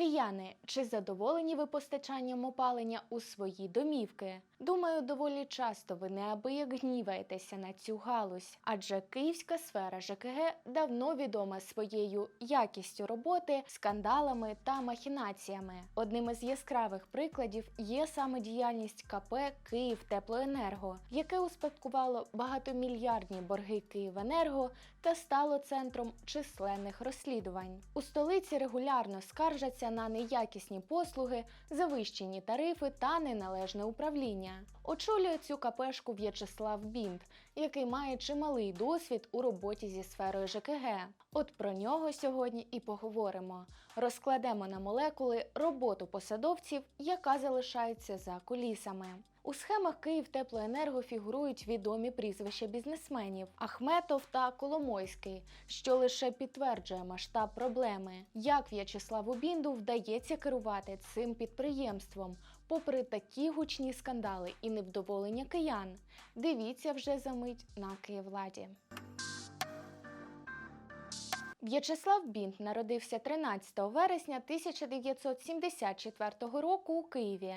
Кияни, чи задоволені ви постачанням опалення у свої домівки? Думаю, доволі часто ви неабияк гніваєтеся на цю галузь, адже київська сфера ЖКГ давно відома своєю якістю роботи, скандалами та махінаціями. Одним із яскравих прикладів є саме діяльність КП Київ Теплоенерго, яке успадкувало багатомільярдні борги Київенерго та стало центром численних розслідувань. У столиці регулярно скаржаться на неякісні послуги, завищені тарифи та неналежне управління. Очолює цю капешку В'ячеслав Бінт, який має чималий досвід у роботі зі сферою ЖКГ. От про нього сьогодні і поговоримо. Розкладемо на молекули роботу посадовців, яка залишається за кулісами. У схемах Київ Теплоенерго фігурують відомі прізвища бізнесменів Ахметов та Коломойський, що лише підтверджує масштаб проблеми. Як В'ячеславу Бінду вдається керувати цим підприємством, попри такі гучні скандали і невдоволення киян. Дивіться вже за мить на Київладі. В'ячеслав Бінт народився 13 вересня 1974 року у Києві.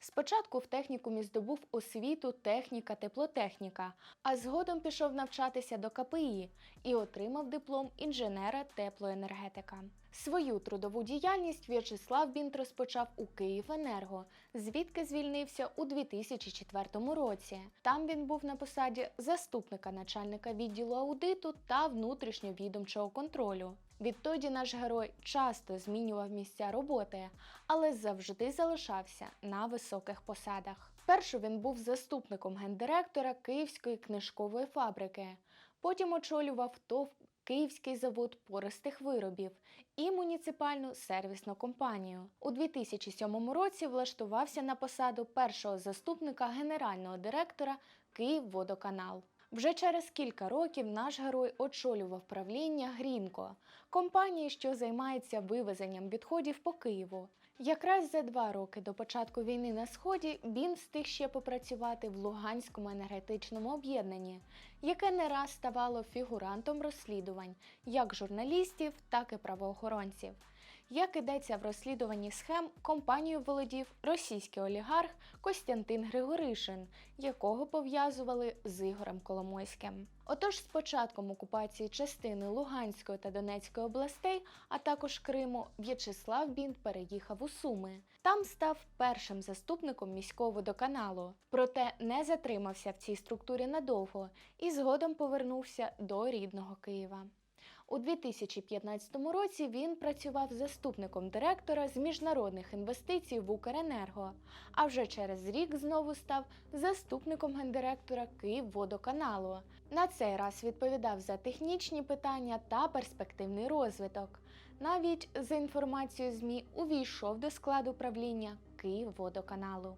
Спочатку в технікумі здобув освіту техніка теплотехніка, а згодом пішов навчатися до КПІ і отримав диплом інженера теплоенергетика. Свою трудову діяльність В'ячеслав Бінт розпочав у Київенерго, звідки звільнився у 2004 році. Там він був на посаді заступника начальника відділу аудиту та внутрішньовідомчого контролю. Відтоді наш герой часто змінював місця роботи, але завжди залишався на високих посадах. Спершу він був заступником гендиректора Київської книжкової фабрики, потім очолював ТОВ Київський завод пористих виробів і муніципальну сервісну компанію. У 2007 році влаштувався на посаду першого заступника генерального директора Київводоканал. Вже через кілька років наш герой очолював правління Грінко, компанії, що займається вивезенням відходів по Києву. Якраз за два роки до початку війни на сході він встиг ще попрацювати в Луганському енергетичному об'єднанні, яке не раз ставало фігурантом розслідувань як журналістів, так і правоохоронців. Як ідеться в розслідуванні схем, компанію володів російський олігарх Костянтин Григоришин, якого пов'язували з Ігорем Коломойським. Отож, з початком окупації частини Луганської та Донецької областей, а також Криму, В'ячеслав Бінт переїхав у Суми. Там став першим заступником міського водоканалу, проте не затримався в цій структурі надовго і згодом повернувся до рідного Києва. У 2015 році він працював заступником директора з міжнародних інвестицій в Укренерго, а вже через рік знову став заступником гендиректора Київводоканалу. На цей раз відповідав за технічні питання та перспективний розвиток. Навіть за інформацією ЗМІ увійшов до складу правління Київводоканалу.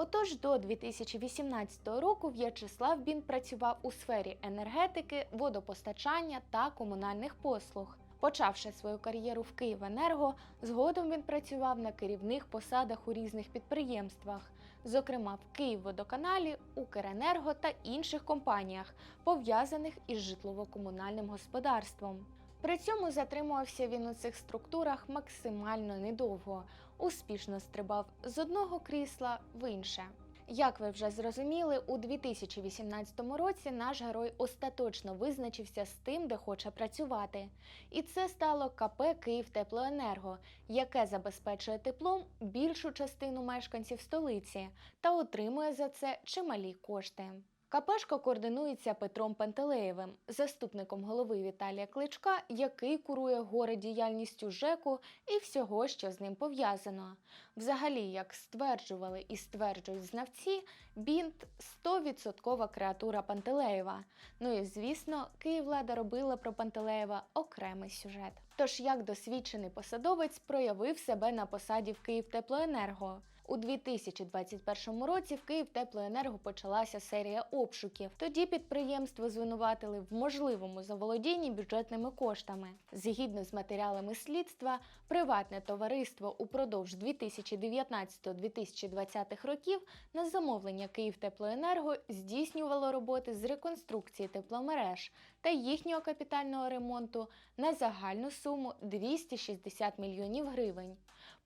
Отож, до 2018 року В'ячеслав Бін працював у сфері енергетики, водопостачання та комунальних послуг. Почавши свою кар'єру в Київенерго, згодом він працював на керівних посадах у різних підприємствах, зокрема в Київводоканалі, Укренерго та інших компаніях, пов'язаних із житлово-комунальним господарством. При цьому затримувався він у цих структурах максимально недовго, успішно стрибав з одного крісла в інше. Як ви вже зрозуміли, у 2018 році наш герой остаточно визначився з тим, де хоче працювати. І це стало КП «Київтеплоенерго», яке забезпечує теплом більшу частину мешканців столиці та отримує за це чималі кошти. КПшка координується Петром Пантелеєвим, заступником голови Віталія Кличка, який курує горе діяльністю ЖЕКу і всього, що з ним пов'язано. Взагалі, як стверджували і стверджують знавці, Бінт 100% креатура Пантелеєва. Ну і звісно, Київлада робила про Пантелеєва окремий сюжет. Тож як досвідчений посадовець проявив себе на посаді в Київтеплоенерго. У 2021 році в Київтеплоенерго почалася серія обшуків. Тоді підприємство звинуватили в можливому заволодінні бюджетними коштами. Згідно з матеріалами слідства, приватне товариство упродовж 2019-2020 років на замовлення Київтеплоенерго здійснювало роботи з реконструкції тепломереж та їхнього капітального ремонту на загальну суму 260 мільйонів гривень.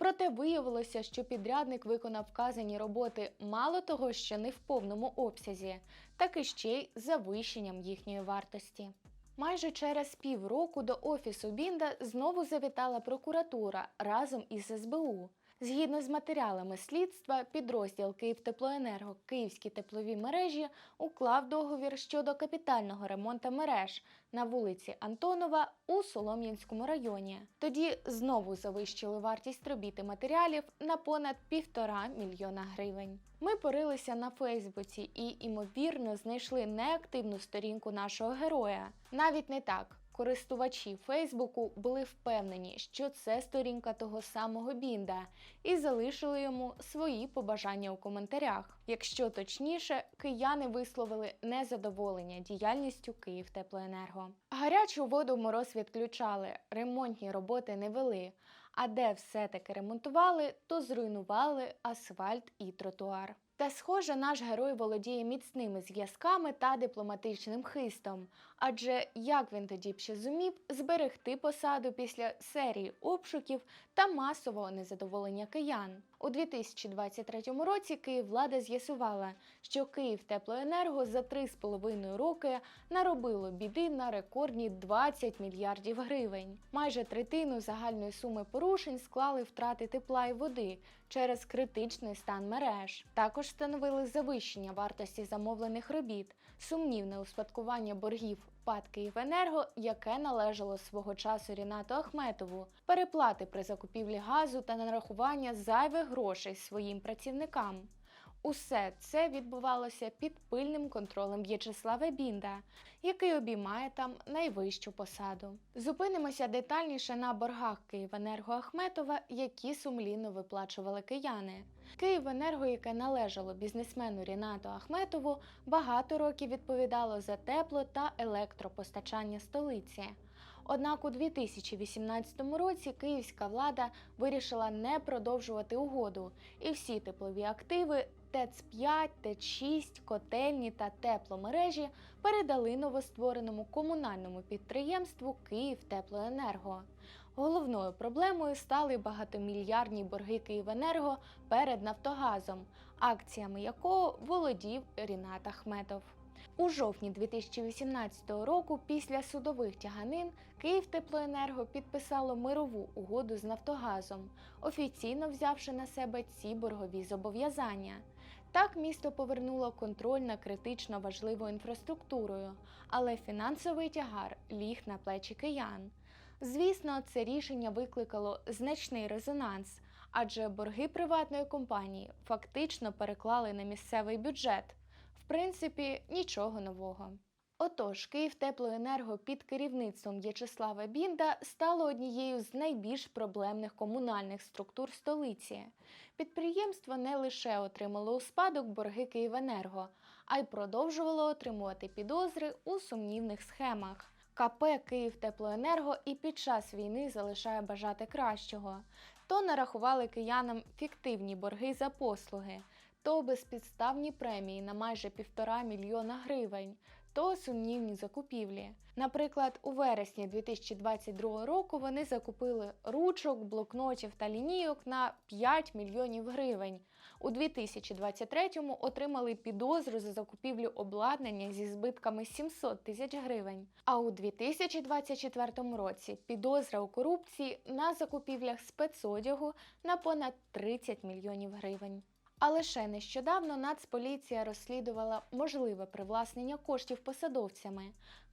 Проте виявилося, що підрядник виконав вказані роботи мало того, що не в повному обсязі, так і ще й завищенням їхньої вартості. Майже через півроку до офісу Бінда знову завітала прокуратура разом із СБУ. Згідно з матеріалами слідства, підрозділ Київтеплоенерго Київські теплові мережі уклав договір щодо капітального ремонту мереж на вулиці Антонова у Солом'янському районі. Тоді знову завищили вартість робіт і матеріалів на понад півтора мільйона гривень. Ми порилися на Фейсбуці і, імовірно, знайшли неактивну сторінку нашого героя. Навіть не так. Користувачі Фейсбуку були впевнені, що це сторінка того самого Бінда, і залишили йому свої побажання у коментарях. Якщо точніше, кияни висловили незадоволення діяльністю Київтеплоенерго. Гарячу воду мороз відключали, ремонтні роботи не вели. А де все-таки ремонтували, то зруйнували асфальт і тротуар. Та, схоже, наш герой володіє міцними зв'язками та дипломатичним хистом. Адже як він тоді б ще зумів зберегти посаду після серії обшуків та масового незадоволення киян? У 2023 році Київвлада з'ясувала, що Київтеплоенерго за 3,5 роки наробило біди на рекордні 20 мільярдів гривень. Майже третину загальної суми порушень склали втрати тепла і води через критичний стан мереж. Також встановили завищення вартості замовлених робіт, сумнівне успадкування боргів ПАД «Київенерго», яке належало свого часу Рінату Ахметову, переплати при закупівлі газу та нарахування зайвих грошей своїм працівникам. Усе це відбувалося під пильним контролем В'ячеслава Бінда, який обіймає там найвищу посаду. Зупинимося детальніше на боргах Київенерго Ахметова, які сумлінно виплачували кияни. Київенерго, яке належало бізнесмену Рінату Ахметову, багато років відповідало за тепло та електропостачання столиці. Однак у 2018 році київська влада вирішила не продовжувати угоду, і всі теплові активи ТЕЦ-5, ТЕЦ-6, котельні та тепломережі передали новоствореному комунальному підприємству «Київтеплоенерго». Головною проблемою стали багатомільярдні борги Київенерго перед Нафтогазом, акціями якого володів Рінат Ахметов. У жовтні 2018 року, після судових тяганин, Київтеплоенерго підписало мирову угоду з Нафтогазом, офіційно взявши на себе ці боргові зобов'язання. Так місто повернуло контроль на критично важливою інфраструктурою, але фінансовий тягар ліг на плечі киян. Звісно, це рішення викликало значний резонанс, адже борги приватної компанії фактично переклали на місцевий бюджет. В принципі, нічого нового. Отож, Київтеплоенерго під керівництвом В'ячеслава Бінда стало однією з найбільш проблемних комунальних структур столиці. Підприємство не лише отримало у спадок борги Київенерго, а й продовжувало отримувати підозри у сумнівних схемах. КП Київтеплоенерго і під час війни залишає бажати кращого. То нарахували киянам фіктивні борги за послуги, то безпідставні премії на майже півтора мільйона гривень, то сумнівні закупівлі. Наприклад, у вересні 2022 року вони закупили ручок, блокнотів та лінійок на 5 мільйонів гривень. У 2023-му отримали підозру за закупівлю обладнання зі збитками 700 тисяч гривень. А у 2024 році підозра у корупції на закупівлях спецодягу на понад 30 мільйонів гривень. А лише нещодавно Нацполіція розслідувала можливе привласнення коштів посадовцями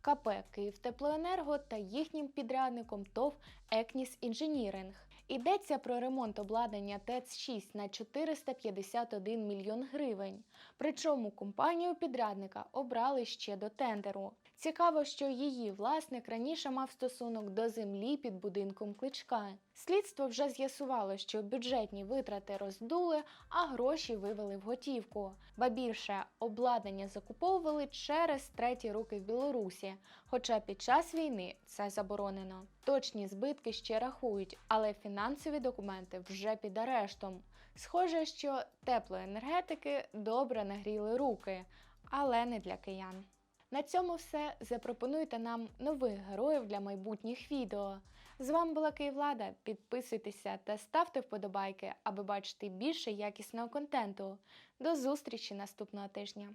КП «Київтеплоенерго» та їхнім підрядником ТОВ «Екніс Інженіринг». Йдеться про ремонт обладнання ТЕЦ-6 на 451 мільйон гривень. Причому компанію підрядника обрали ще до тендеру. Цікаво, що її власник раніше мав стосунок до землі під будинком кличка. Слідство вже з'ясувало, що бюджетні витрати роздули, а гроші вивели в готівку. Ба більше обладнання закуповували через треті руки в Білорусі, хоча під час війни це заборонено. Точні збитки ще рахують, але фінансові документи вже під арештом. Схоже, що теплоенергетики добре нагріли руки, але не для киян. На цьому все. Запропонуйте нам нових героїв для майбутніх відео. З вами була Київлада. Підписуйтеся та ставте вподобайки, аби бачити більше якісного контенту. До зустрічі наступного тижня.